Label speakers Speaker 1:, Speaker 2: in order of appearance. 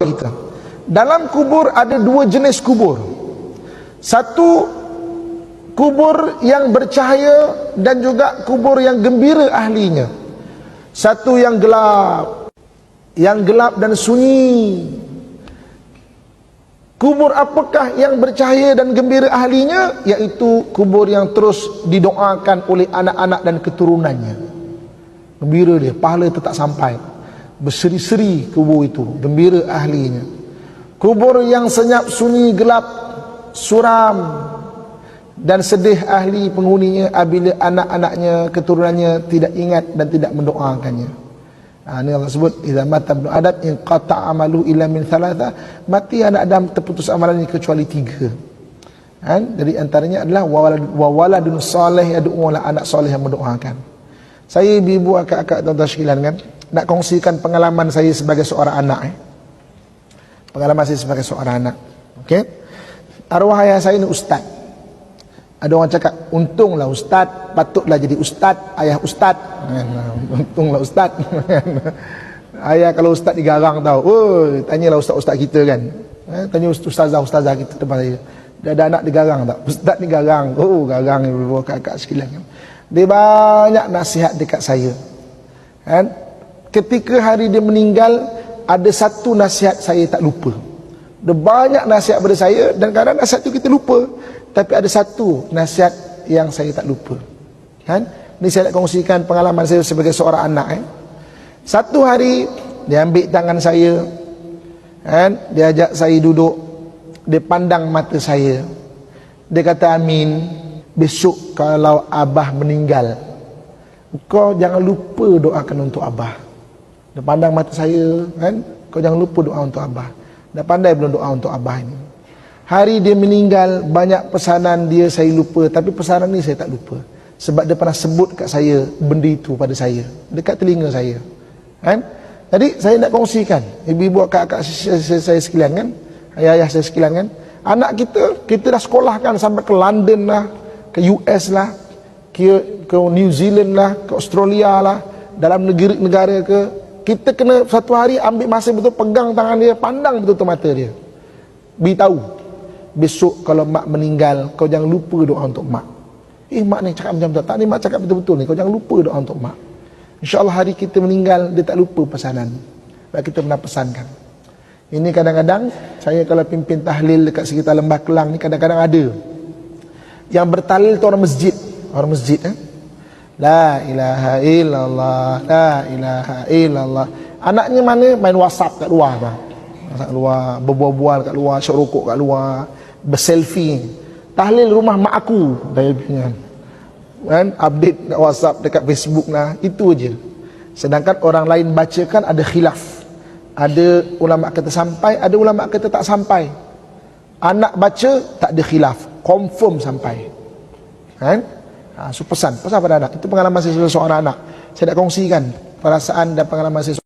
Speaker 1: kita. Dalam kubur ada dua jenis kubur. Satu kubur yang bercahaya dan juga kubur yang gembira ahlinya. Satu yang gelap. Yang gelap dan sunyi. Kubur apakah yang bercahaya dan gembira ahlinya? Iaitu kubur yang terus didoakan oleh anak-anak dan keturunannya. Gembira dia, pahala tetap sampai. Berseri-seri kubur itu, gembira ahlinya. Kubur yang senyap sunyi gelap, suram dan sedih ahli penghuninya apabila anak-anaknya, keturunannya tidak ingat dan tidak mendoakannya. Ha, ini Allah sebut idza mata ibnu adam in qata amalu illa min thalatha mati anak adam terputus amalannya kecuali tiga. Kan? Jadi antaranya adalah wa waladun salih yad'u wala anak salih yang mendoakan. Saya ibu akak-akak tuan-tuan sekalian kan nak kongsikan pengalaman saya sebagai seorang anak eh. Pengalaman saya sebagai seorang anak. Okey. Arwah ayah saya ni ustaz. Ada orang cakap, untunglah ustaz, patutlah jadi ustaz, ayah ustaz. Untunglah ustaz. ayah kalau ustaz digarang tau. Oh, tanyalah ustaz-ustaz kita kan. Eh, tanya ustazah-ustazah kita depan saya. Dia ada anak digarang tak? Ustaz ni garang. Oh, garang ibu kakak sekalian. Dia banyak nasihat dekat saya. Kan? Ketika hari dia meninggal, ada satu nasihat saya tak lupa. Ada banyak nasihat pada saya dan kadang nasihat tu kita lupa. Tapi ada satu nasihat yang saya tak lupa. Kan? Ini saya nak kongsikan pengalaman saya sebagai seorang anak. Eh? Satu hari dia ambil tangan saya. Kan? Dia ajak saya duduk. Dia pandang mata saya. Dia kata amin. Besok kalau abah meninggal. Kau jangan lupa doakan untuk abah. Dia pandang mata saya kan. Kau jangan lupa doa untuk abah. Dah pandai belum doa untuk abah ini. Hari dia meninggal banyak pesanan dia saya lupa tapi pesanan ni saya tak lupa. Sebab dia pernah sebut kat saya benda itu pada saya dekat telinga saya. Kan? Jadi saya nak kongsikan ibu-ibu akak-akak saya sekalian kan, ayah-ayah saya sekalian kan, anak kita kita dah sekolahkan sampai ke London lah, ke US lah, ke ke New Zealand lah, ke Australia lah, dalam negeri negara ke kita kena satu hari ambil masa betul pegang tangan dia pandang betul-betul mata dia. Beritahu besok kalau mak meninggal kau jangan lupa doa untuk mak. Eh mak ni cakap macam tu. Tak ni mak cakap betul-betul ni. Kau jangan lupa doa untuk mak. insyaAllah hari kita meninggal dia tak lupa pesanan. Sebab kita pernah pesankan. Ini kadang-kadang saya kalau pimpin tahlil dekat sekitar lembah kelang ni kadang-kadang ada. Yang bertahlil tu orang masjid. Orang masjid eh? La ilaha illallah La ilaha illallah. Anaknya mana? Main whatsapp kat luar bang. Kat luar Berbual-bual kat luar Syok rokok kat luar Berselfie. Tahlil rumah mak aku kan? Update kat whatsapp dekat facebook lah itu aja sedangkan orang lain bacakan ada khilaf. Ada ulama kata sampai ada ulama kata tak sampai. Anak baca tak ada khilaf. Confirm sampai. Kan Ha, so pesan, pesan pada anak. Itu pengalaman saya seorang anak. Saya nak kongsikan perasaan dan pengalaman saya